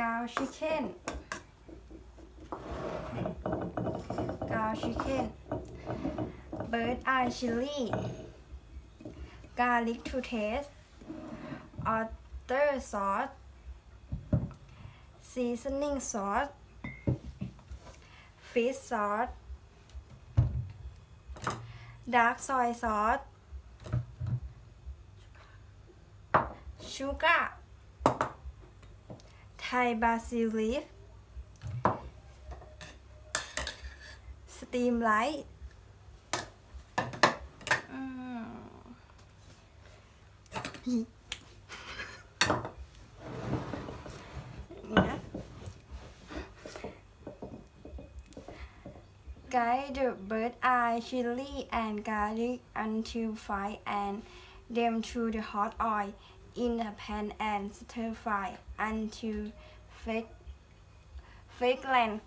กาวชิคเก้นกาวชิคเก้นเบิร์ดไอชิลลี่กาลิกทูเทสออเตอร์ซอสซีซันนิ่งซอสฟิชซอสดาร์กซอยซอสชูการ์ Thai basil leaf. Steam light. Guide the bird eye chili and garlic until fried and them through the hot oil in a pan and stir fry until fake fragrant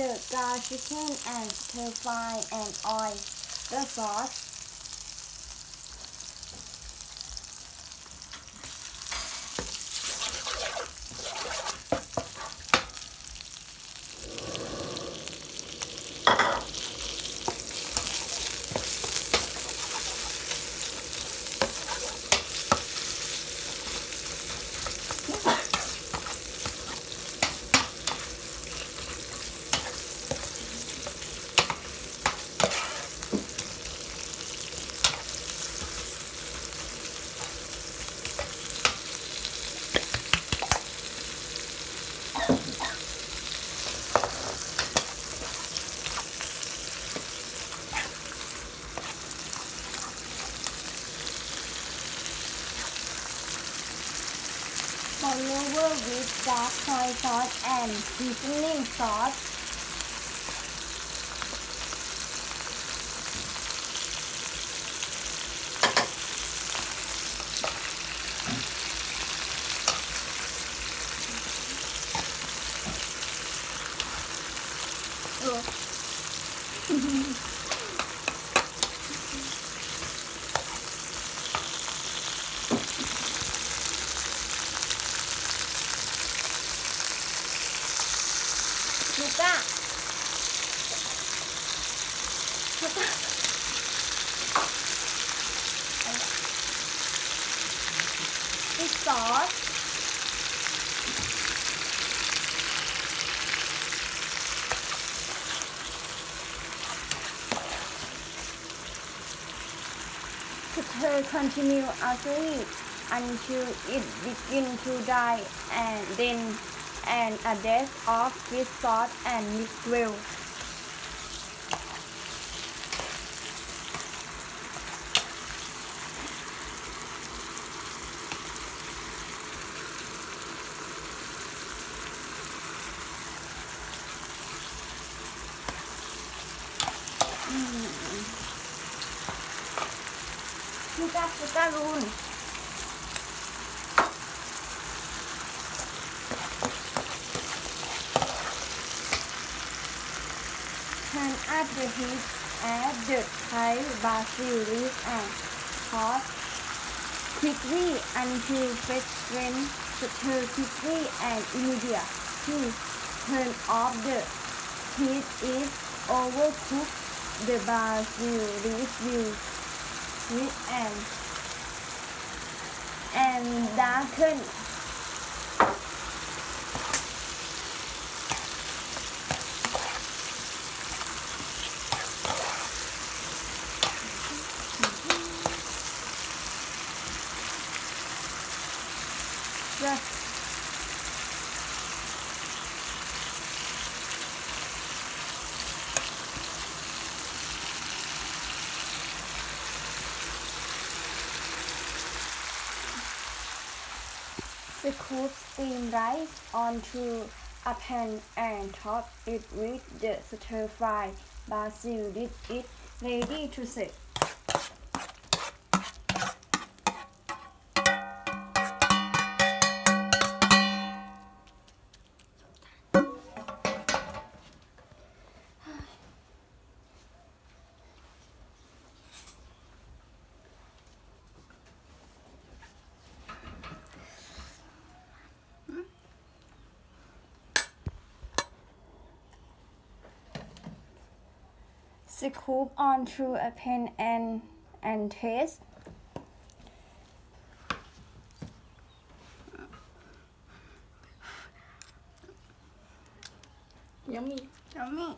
Um, to dry chicken and to fry and oil the sauce. over with dark soy sauce and seasoning sauce. Luka. Luka. Fish sauce. Could continue as we eat until it begin to die and then and a dash of fish sauce and mixed grill. Mm. Look at the balloon. at the heat add the Thai basil leaves and toss quickly until fresh when turn quickly and immediately turn off the heat if overcooked the basil leaves will sweet and and darken Just scoop steamed rice onto a pan and top. It with the stir fry. Basil dip it ready to serve scoop onto a pan and and taste. Yummy. Yummy.